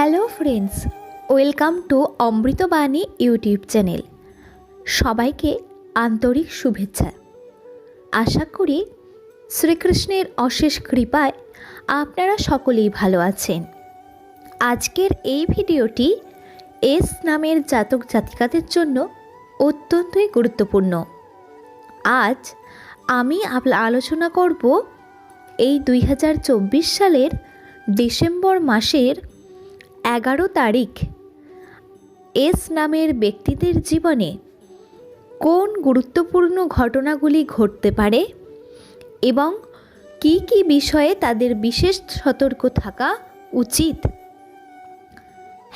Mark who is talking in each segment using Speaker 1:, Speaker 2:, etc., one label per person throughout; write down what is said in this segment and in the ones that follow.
Speaker 1: Hello friends, welcome to Amritabani YouTube channel. সবাইকে আন্তরিক শুভেচ্ছা। আশা করি শ্রীকৃষ্ণের অশেষ কৃপায় আপনারা সকলেই ভালো আছেন। আজকের এই ভিডিওটি এস নামের জাতক জাতিকাদের জন্য অত্যন্তই গুরুত্বপূর্ণ। আজ আমি আলোচনা করব এই দুই হাজার চব্বিশ সালের ডিসেম্বর মাসের এগারো তারিখ। এস নামের ব্যক্তিদের জীবনে কোন গুরুত্বপূর্ণ ঘটনাগুলি ঘটতে পারে এবং কি কি বিষয়ে তাদের বিশেষ সতর্ক থাকা উচিত?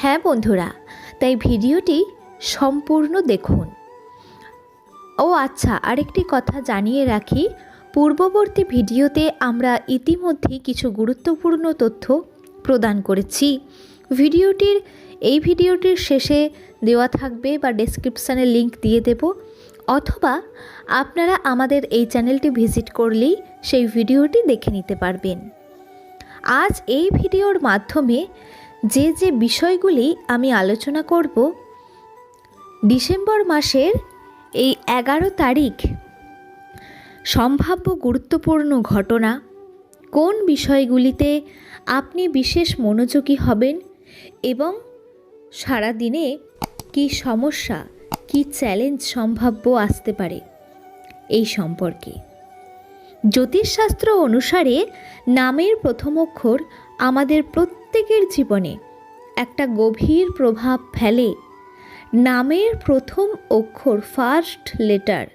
Speaker 1: হ্যাঁ বন্ধুরা, তাই ভিডিওটি সম্পূর্ণ দেখুন। ও আচ্ছা আরেকটি কথা জানিয়ে রাখি, পূর্ববর্তী ভিডিওতে আমরা ইতিমধ্যেই কিছু গুরুত্বপূর্ণ তথ্য প্রদান করেছি। ভিডিওটির, এই ভিডিওটির শেষে দেওয়া থাকবে বা ডেসক্রিপশানে লিংক দিয়ে দেব। অথবা আপনারা আমাদের এই চ্যানেলটি ভিজিট করলেই সেই ভিডিওটি দেখে নিতে পারবেন। আজ এই ভিডিওর মাধ্যমে যে যে বিষয়গুলি আমি আলোচনা করব, ডিসেম্বর মাসের এই এগারো তারিখ, সম্ভাব্য গুরুত্বপূর্ণ ঘটনা, কোন বিষয়গুলিতে আপনি বিশেষ মনোযোগী হবেন এবং সারা দিনে কী সমস্যা, কী চ্যালেঞ্জ সম্ভাব্য আসতে পারে এই সম্পর্কে। জ্যোতিষশাস্ত্র অনুসারে নামের প্রথম অক্ষর আমাদের প্রত্যেকের জীবনে একটা গভীর প্রভাব ফেলে। নামের প্রথম অক্ষর ফার্স্ট লেটার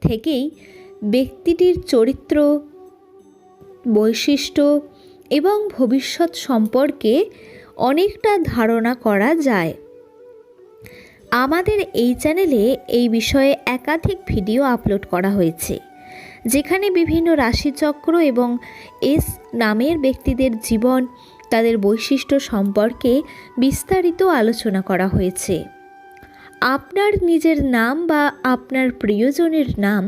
Speaker 1: থেকেই ব্যক্তিটির চরিত্র, বৈশিষ্ট্য এবং ভবিষ্যৎ সম্পর্কে অনেকটা ধারণা করা যায়। আমাদের এই চ্যানেলে এই বিষয়ে একাধিক ভিডিও আপলোড করা হয়েছে, যেখানে বিভিন্ন রাশিচক্র এবং এস নামের ব্যক্তিদের জীবন, তাদের বৈশিষ্ট্য সম্পর্কে বিস্তারিত আলোচনা করা হয়েছে। আপনার নিজের নাম বা আপনার প্রিয়জনের নাম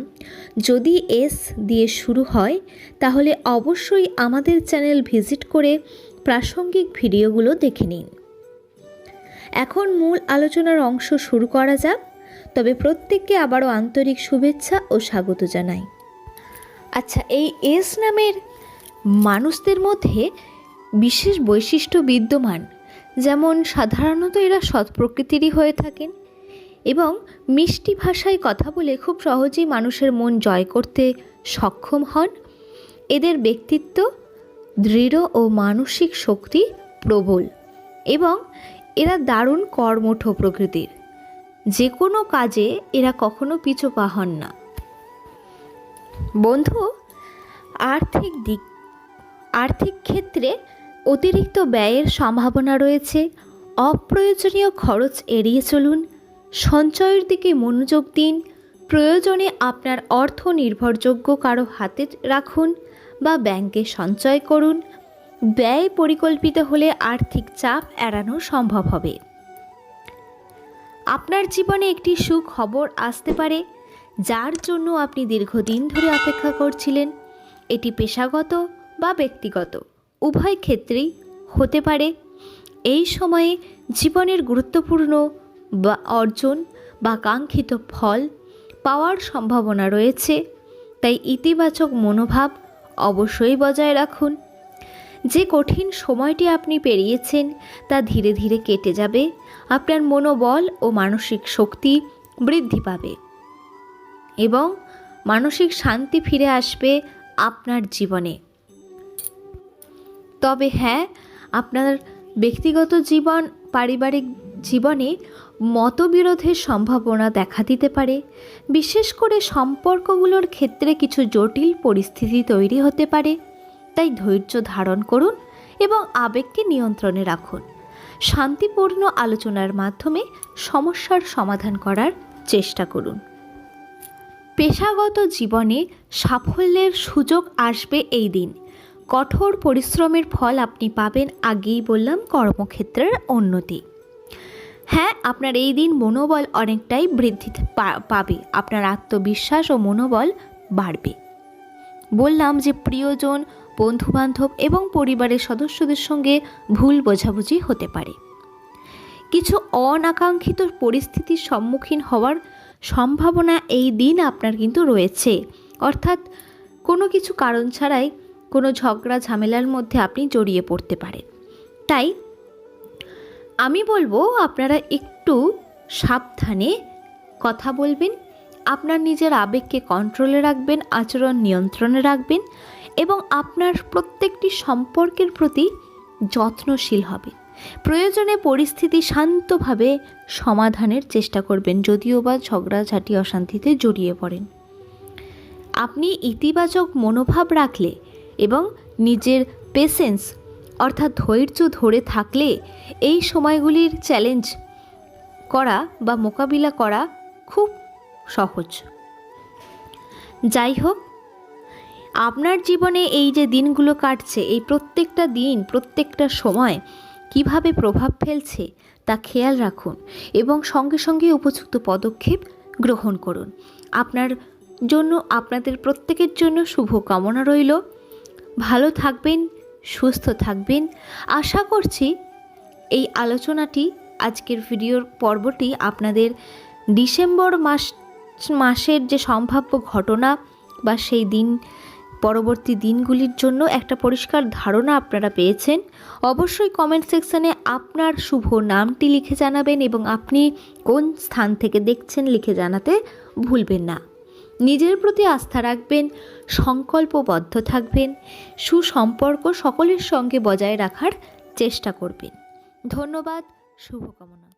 Speaker 1: যদি এস দিয়ে শুরু হয়, তাহলে অবশ্যই আমাদের চ্যানেল ভিজিট করে প্রাসঙ্গিক ভিডিওগুলো দেখে নিন। এখন মূল আলোচনার অংশ শুরু করা যাক, তবে প্রত্যেককে আবারও আন্তরিক শুভেচ্ছা ও স্বাগত জানাই। আচ্ছা এই এস নামের মানুষদের মধ্যে বিশেষ বৈশিষ্ট্য বিদ্যমান, যেমন সাধারণত এরা সৎ প্রকৃতিরই হয়ে থাকেন এবং মিষ্টি ভাষায় কথা বলে খুব সহজেই মানুষের মন জয় করতে সক্ষম হন। এদের ব্যক্তিত্ব দৃঢ় ও মানসিক শক্তি প্রবল এবং এরা দারুণ কর্মঠ প্রকৃতির। যে কোনো কাজে এরা কখনো পিছু হন না। বন্ধু, আর্থিক দিক, আর্থিক ক্ষেত্রে অতিরিক্ত ব্যয়ের সম্ভাবনা রয়েছে। অপ্রয়োজনীয় খরচ এড়িয়ে চলুন। সঞ্চয়ের দিকে মনোযোগ দিন। প্রয়োজনে আপনার অর্থ নির্ভরযোগ্য কারও হাতে রাখুন। বা ব্যাংকে সঞ্চয় করুন। ব্যয় পরিকল্পিত হলে আর্থিক চাপ এড়ানো সম্ভব হবে। আপনার জীবনে একটি সুখবর আসতে পারে, যার জন্য আপনি দীর্ঘদিন ধরে অপেক্ষা করছিলেন। এটি পেশাগত বা ব্যক্তিগত, উভয় ক্ষেত্রেই হতে পারে। এই সময়ে জীবনের গুরুত্বপূর্ণ বা অর্জন বা কাঙ্ক্ষিত ফল পাওয়ার সম্ভাবনা রয়েছে, তাই ইতিবাচক মনোভাব অবশ্যই বজায় রাখুন। যে কঠিন সময়টি আপনি পেরিয়েছেন, তা ধীরে ধীরে কেটে যাবে, আপনার মনোবল ও মানসিক শক্তি বৃদ্ধি পাবে এবং মানসিক শান্তি ফিরে আসবে আপনার জীবনে। তবে হ্যাঁ আপনার ব্যক্তিগত জীবন, পারিবারিক জীবনে মতবিরোধের সম্ভাবনা দেখা দিতে পারে। বিশেষ করে সম্পর্কগুলোর ক্ষেত্রে কিছু জটিল পরিস্থিতি তৈরি হতে পারে। তাই ধৈর্য ধারণ করুন এবং আবেগকে নিয়ন্ত্রণে রাখুন। শান্তিপূর্ণ আলোচনার মাধ্যমে সমস্যার সমাধান করার চেষ্টা করুন। পেশাগত জীবনে সাফল্যের সুযোগ আসবে এই দিন। কঠোর পরিশ্রমের ফল আপনি পাবেন আগেই বললাম কর্মক্ষেত্রের উন্নতি। হ্যাঁ আপনার এই দিন মনোবল অনেকটাই বৃদ্ধি পাবে। আপনার আত্মবিশ্বাস ও মনোবল বাড়বে। বললাম যে প্রিয়জন, বন্ধুবান্ধব এবং পরিবারের সদস্যদের সঙ্গে ভুল বোঝাবুঝি হতে পারে। কিছু অনাকাঙ্ক্ষিত পরিস্থিতির সম্মুখীন হওয়ার সম্ভাবনা এই দিন আপনার কিন্তু রয়েছে। অর্থাৎ কোনো কিছু কারণ ছাড়াই কোনো ঝগড়া, ঝামেলার মধ্যে আপনি জড়িয়ে পড়তে পারেন। তাই আমি বলব আপনারা একটু সাবধানে কথা বলবেন, আপনার নিজের আবেগকে কন্ট্রোলে রাখবেন, আচরণ নিয়ন্ত্রণে রাখবেন এবং আপনার প্রত্যেকটি সম্পর্কের প্রতি যত্নশীল হবেন। প্রয়োজনে পরিস্থিতি শান্তভাবে সমাধানের চেষ্টা করবেন, যদিও বা ঝগড়াঝাটি অশান্তিতে জড়িয়ে পড়েন। আপনি ইতিবাচক মনোভাব রাখলে এবং নিজের পেশেন্স অর্থাৎ ধৈর্য ধরে থাকলে এই সময়গুলির চ্যালেঞ্জ করা বা মোকাবিলা করা খুব সহজ। যাই হোক আপনার জীবনে এই যে দিনগুলো কাটছে, এই প্রত্যেকটা দিন, প্রত্যেকটা সময় কীভাবে প্রভাব ফেলছে তা খেয়াল রাখুন এবং সঙ্গে সঙ্গে উপযুক্ত পদক্ষেপ গ্রহণ করুন। আপনার জন্য, আপনাদের প্রত্যেকের জন্য শুভ কামনা রইল। ভালো থাকবেন সুস্থ থাকবেন। আশা করছি এই আলোচনাটি আজকের ভিডিওর পর্বটি আপনাদের ডিসেম্বর মাস, মাসের যে সম্ভাব্য ঘটনা বা সেই দিন, পরবর্তী দিনগুলির জন্য একটা পরিষ্কার ধারণা আপনারা পেয়েছেন। অবশ্যই কমেন্ট সেকশানে আপনার শুভ নামটি লিখে জানাবেন এবং আপনি কোন স্থান থেকে দেখছেন লিখে জানাতে ভুলবেন না। নিজের প্রতি আস্থা রাখবেন, সংকল্পবদ্ধ থাকবেন, সুসম্পর্ক সকলের সঙ্গে বজায় রাখার চেষ্টা করবেন। ধন্যবাদ, শুভকামনা।